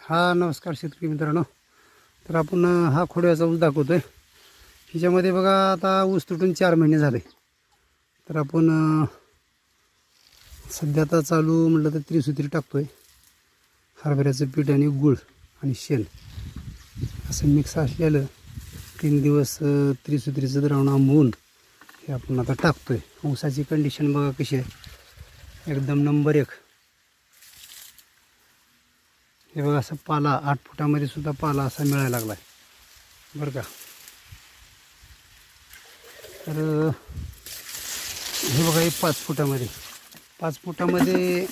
हा नमस्कार शेतकरी मित्रांनो. तर आपण हा खोड्याचा ऊस दाखवतो आहे हिच्यामध्ये बघा आता ऊस तुटून चार महिने झाले. तर आपण सध्या आता चालू म्हटलं तर त्रिसूत्री आहे हरभऱ्याचं पीठ आणि गुळ आणि शेण. असं मिक्स असलेलं तीन दिवस त्रिसूत्रीचं द्रावण आंबवून हे आपण आता टाकतो आहे ऊसाची कंडिशन बघा कशी आहे. एकदम नंबर एक. हे बघा असं पाला आठ फुटामध्ये सुद्धा पाला असा मिळायला लागला आहे बरं का? तर हे बघा हे पाच फुटामध्ये. पाच फुटामध्ये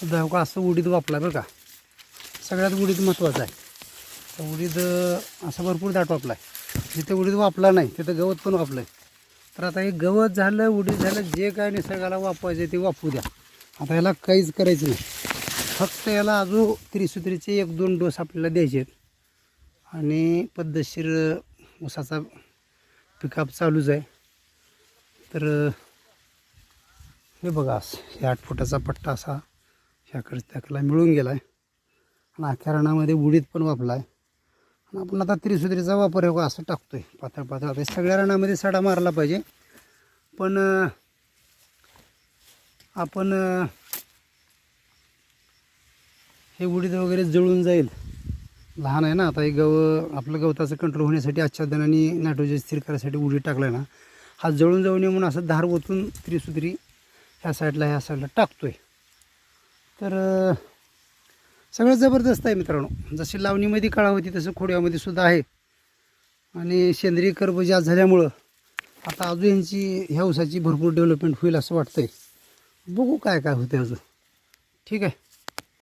सुद्धा हो का असं उडीद वापला बरं का? सगळ्यात उडीद महत्त्वाचं आहे. तर उडीद असा भरपूर दाट वापला आहे जिथे उडीद वापला नाही तिथं गवत पण वापलं आहे तर आता हे गवत झालं उडीद झालं जे काय निसर्गाला वापरायचं आहे ते वापरू द्या. आता याला काहीच करायचं नाही. फक्त याला अजून त्रिसूत्रीचे एक दोन डोस आपल्याला द्यायचे आहेत. आणि पद्धतशीर ऊसाचा पिकअप चालूच आहे. तर हे बघा असं हे आठ फुटाचा पट्टा असा ह्याकडे त्याकडला मिळून गेला आहे आणि अख्ख्या उडीत उडीद पण वापला आहे आणि आपण आता त्रिसुत्रीचा वापर हे असं टाकतो आहे पातळ पातळ. आता सगळ्या रणामध्ये सडा मारला पाहिजे. पण आपण हे उडीद वगैरे जळून जाईल. लहान आहे ना आता हे गव आपलं गवताचं कंट्रोल होण्यासाठी आच्छादन आणि नायट्रोजन स्थिर करायसाठी उडीद टाकलं ना. हा जळून जाऊ नये म्हणून असं धार ओतून त्रिसुत्री ह्या साईडला ह्या साईडला टाकतोय. तर सगळं जबरदस्त आहे मित्रांनो. जशी लावणीमध्ये काळा होती तसं खोड्यामध्ये सुद्धा आहे. आणि सेंद्रिय कर्ब जास्त झाल्यामुळं आता अजून यांची ह्या उसाची भरपूर डेव्हलपमेंट होईल असं वाटतं आहे बघू काय काय होते अजून. ठीक आहे.